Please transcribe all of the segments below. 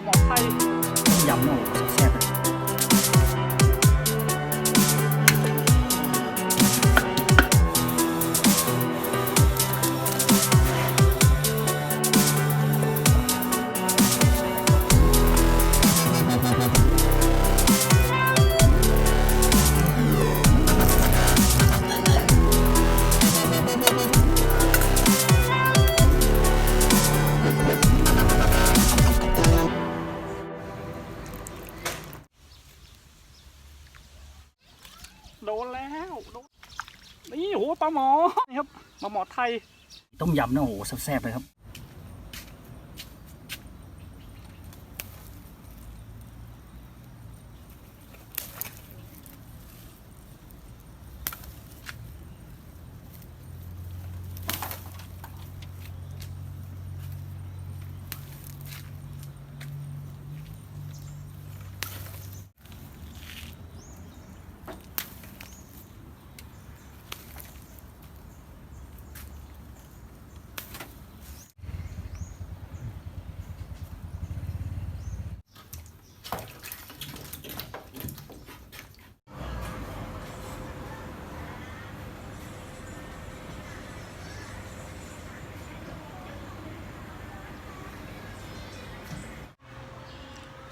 สมอไทยยำหนูแซ่บ ปลาหมอนี่ครับปลาหมอไทย ต้มยำนะโอ้โหแซ่บๆเลยครับ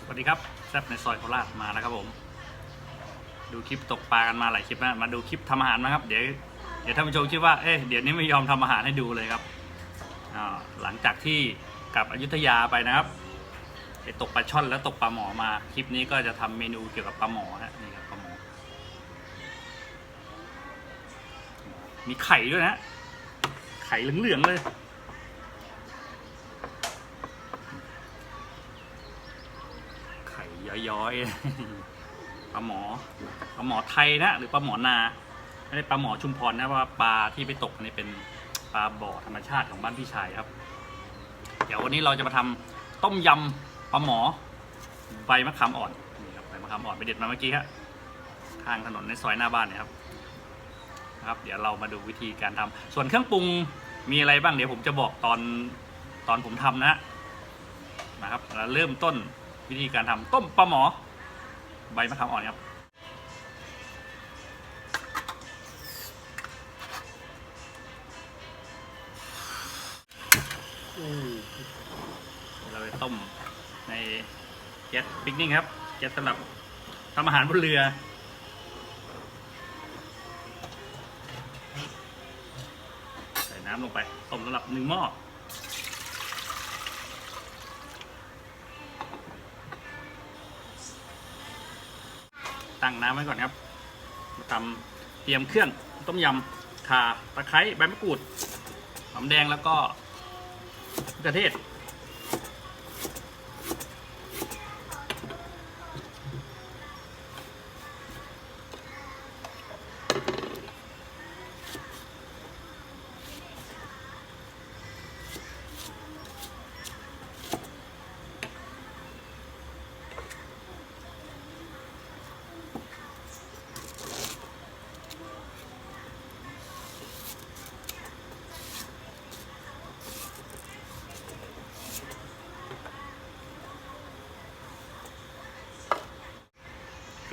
สวัสดีครับแซบในซอยโคราชมาแล้วครับผม ดูคลิปตกปลากันมาหลายคลิปนะมาดูคลิปทำอาหารนะครับ เดี๋ยวเดี๋ยวท่านผู้ชมคิดว่าเอ๊ะเดี๋ยวนี้ไม่ยอมทำอาหารให้ดูเลยครับหลังจากที่กลับอยุธยาไปนะครับไปตกปลาช่อนแล้วตกปลาหมอมาคลิปนี้ก็จะทำเมนูเกี่ยวกับปลาหมอฮะนี่ครับปลาหมอ มีไข่ด้วยนะ ไข่เหลืองๆเลย ไข่ ย้อยปลาหมอปลาหมอไทยนะหรือปลาหมอนาไม่ได้ปลาหมอชุมพรนะเพราะว่าปลาที่ไปตกนี่เป็นปลาบ่อธรรมชาติของบ้านพี่ชายครับ เดี๋ยววันนี้เราจะมาทำต้มยำปลาหมอใบมะขามอ่อนนี่ครับใบมะขามอ่อนไปเด็ดมาเมื่อกี้ครับข้างถนนในซอยหน้าบ้านเนี่ยครับครับ เดี๋ยวเรามาดูวิธีการทำส่วนเครื่องปรุงมีอะไรบ้างเดี๋ยวผมจะบอกตอนตอนผมทำนะนะครับแล้วเริ่มต้น วิธีการทำต้มปลาหมอ ใบมะขามอ่อนครับ เราไปต้มในแก๊สปิกนิกครับแก๊สสำหรับทำอาหารบนเรือใส่น้ำลงไปต้มสำหรับหนึ่งหม้อ ตั้งน้ำไว้ก่อนครับมาทำเตรียมเครื่องต้มยำข่าตะไคร้ใบมะกรูดหอมแดงแล้วก็กระเขือเทศ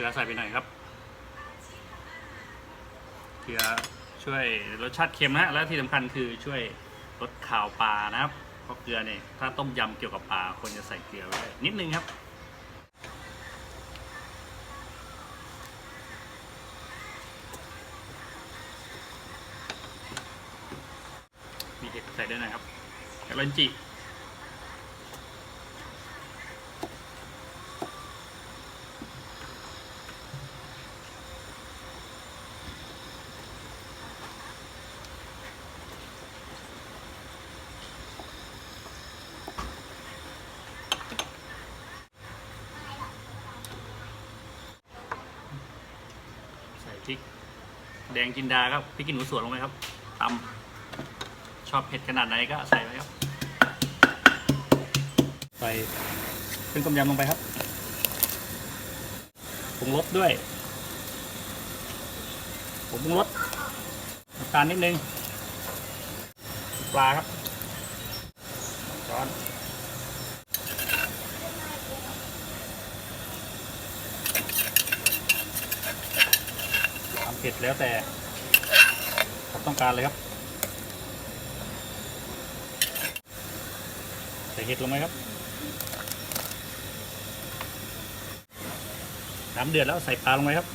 ลือใส่ไปหน่อยครับ เกลือช่วยรสชาติเค็มนะและที่สำคัญคือช่วยลดข่าวปลานะครับเพราะเกลือเนี่ยถ้าต้มยำเกี่ยวกับปลาควรจะใส่เกลือไว้นิดนึงครับมีเห็ดใส่ด้วยนะครับกระเลนจิ พริกแดงจินดาครับพริกขี้หนูสวนลงไปครับตำชอบเผ็ดขนาดไหนก็ใส่ไปครับ ใส่เครื่องต้มยำลงไปครับปรุงรสด้วยผมปรุงรสน้ำตาลนิดนึงปลาครับช้อน ผ็ดแล้วแต่ต้องการเลยครับ ใส่เห็ดลงไหมครับ น้ำเดือดแล้วใส่ปลาลงไหมครับ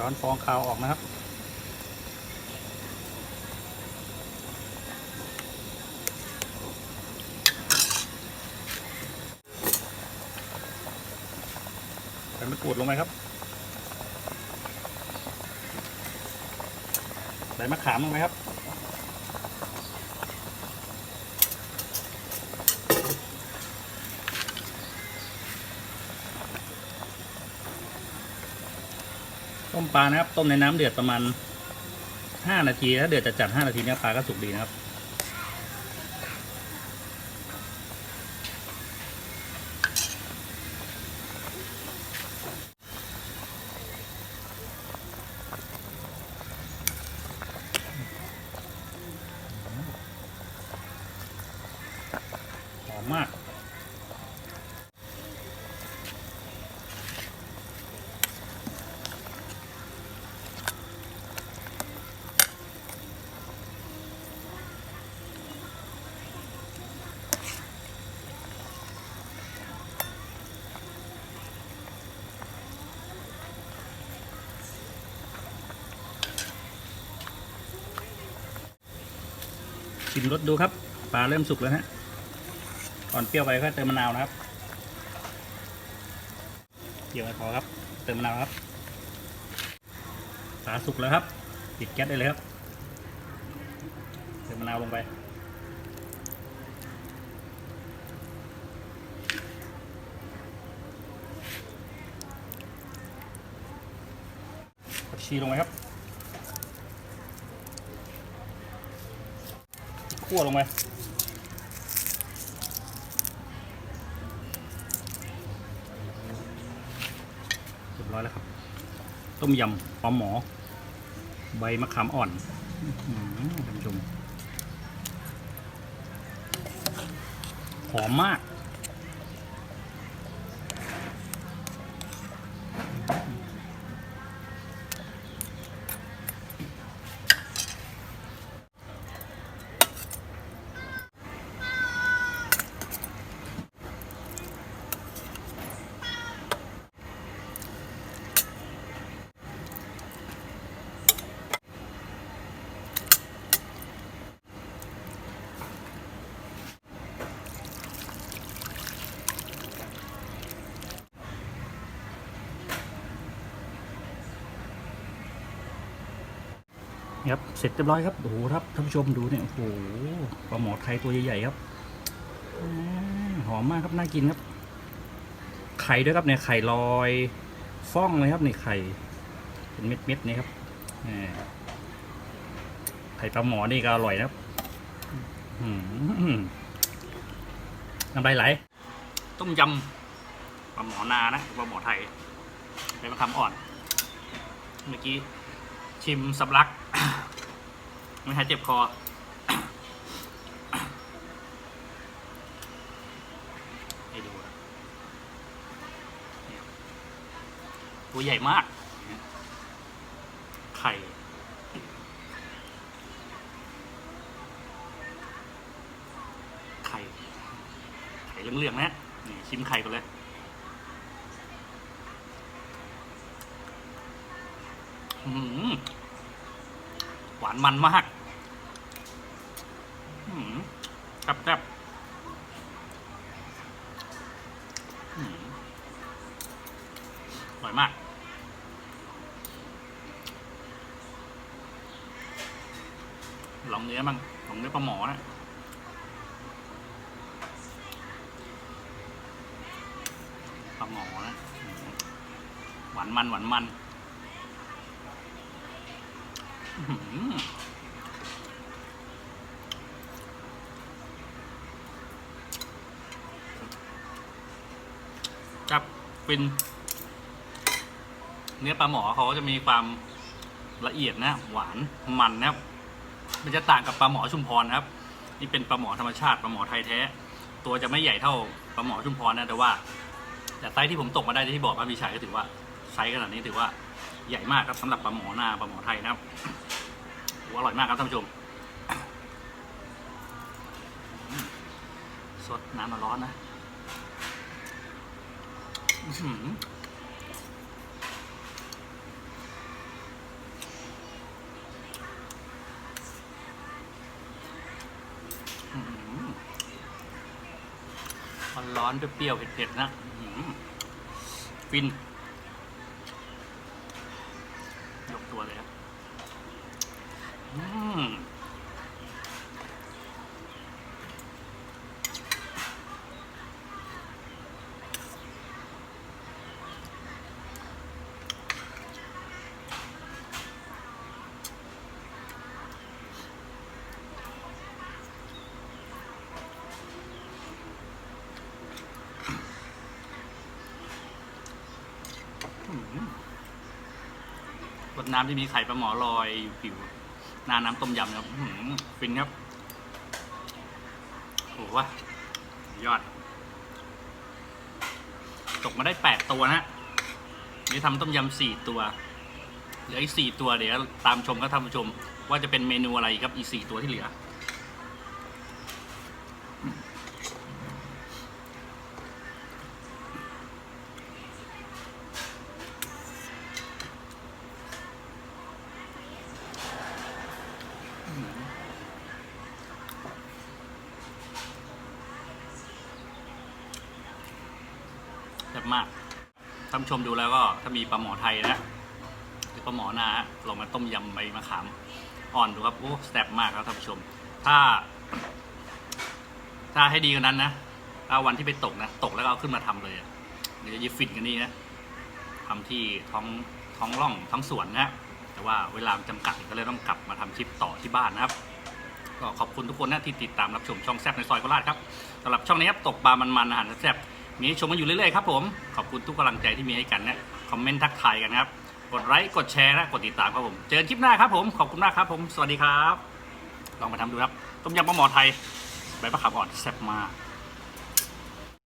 ช้อนฟองขาวออกนะครับ ใส่มะกรูดลงไปครับ ใส่มะขามลงไปครับ ปลานะครับ ต้มในน้ำเดือดประมาณ 5 นาที ถ้าเดือดจัด 5 นาทีเนี้ยปลาก็สุกดีนะครับ ชิมรสดูครับปลาเริ่มสุกแล้วฮะก่อนเปรี้ยวไปก็เติมมะนาวนะครับเกี่ยวพอครับ เติมมะนาวครับปลาสุกแล้วครับปิดแก๊สได้เลยครับ เติมมะนาวลงไปผักชีลงไปครับ คั่วลงไปเรียบร้อยแล้วครับ ต้มยำปลาหมอ ใบมะขามอ่อนท่านผู้ชมหอมมาก ครับเสร็จเรียบร้อยครับโอ้โหครับท่านผู้ชมดูเนี่ยโอ้โหปลาหมอไทยตัวใหญ่ๆครับหอมมากครับน่ากินครับ ไข่ด้วยครับเนี่ยไข่ลอยฟ่องเลยครับในไข่เป็นเม็ดๆนี่ครับไข่ปลาหมอนี่ก็อร่อยนะครับน้ำลายไหลต้มยำปลาหมอนานะปลาหมอไทยเป็นมะขามอ่อน เมื่อกี้ชิมสับลัก ไม่หายเจ็บคอ ให้ดูตัวใหญ่มาก ไข่ไข่ ไข่เหลืองๆนะนี่ชิมไข่ก่อนเลยอื้อ หวานมันมากครับครับอร่อยมาก ลองเนื้อบ้างลองเนื้อปลาหมอนะปลาหมอนะ หวานมันหวานมัน ครับฟิน เนื้อปลาหมอเขาก็จะมีความละเอียดนะ หวานมันนะครับ มันจะต่างกับปลาหมอชุมพรนะครับ นี่เป็นปลาหมอธรรมชาติปลาหมอไทยแท้ ตัวจะไม่ใหญ่เท่าปลาหมอชุมพรนะแต่ว่า แต่ไซส์ที่ผมตกมาได้ที่บอกว่าพี่ชัยก็ถือว่า ไซส์ขนาดนี้ถือว่าใหญ่มากครับสำหรับปลาหมอนาปลาหมอไทยนะครับอร่อยมากครับท่านผู้ชมสดน้ำมาร้อนนะอื้อหืออื้อหือมันร้อนๆเปรี้ยวๆเผ็ดๆนะฟิน ยกตัวเลยครับ อืมอืมรส น้ำที่มีไข่ปลาหมอลอยอยู่ผิวน้าน้ำต้มยำนะครับฟินครับโอ้โหว่ะยอด ตกมาได้แปดตัวนะนี่ทำต้มยำสี่ตัวเหลืออีกสี่ตัวเดี๋ยวตามชมก็ท่านผู้ชม ว่าจะเป็นเมนูอะไรครับอีสี่ตัวที่เหลือ ซ่บมากท่านชมดูแล้วก็ถ้ามีปลาหมอไทยนะหรือปลาหมอนาลองมาต้มยำใบมะขามอ่อนดูครับโอ้แซ่บมากครับท่านผู้ชม ถ้า ถ้าให้ดีกว่านั้นนะถ้าวันที่ไปตกนะตกแล้วก็เอาขึ้นมาทำเลยเดี๋ยวจะฟินกันนี่นะทำที่ท้องท้องร่องท้องสวนนะแต่ว่าเวลามันจำกัดก็เลยต้องกลับมาทำคลิปต่อที่บ้านนะครับก็ขอบคุณทุกคนนะที่ติดตามรับชมช่องแซบในซอยโคราชครับสำหรับช่องนี้ครับตกปลามันๆอาหารแซบ มีชมมาอยู่เรื่อยๆครับผม ขอบคุณทุกกำลังใจที่มีให้กันนะ คอมเมนต์ทักทายกันครับ กดไลค์ กดแชร์และกดติดตามครับผม เจอกันคลิปหน้าครับผม ขอบคุณมากครับผม สวัสดีครับ ลองมาทำดูครับ ต้มยำปลาหมอไทย ใบมะขามอ่อนแซ่บมาก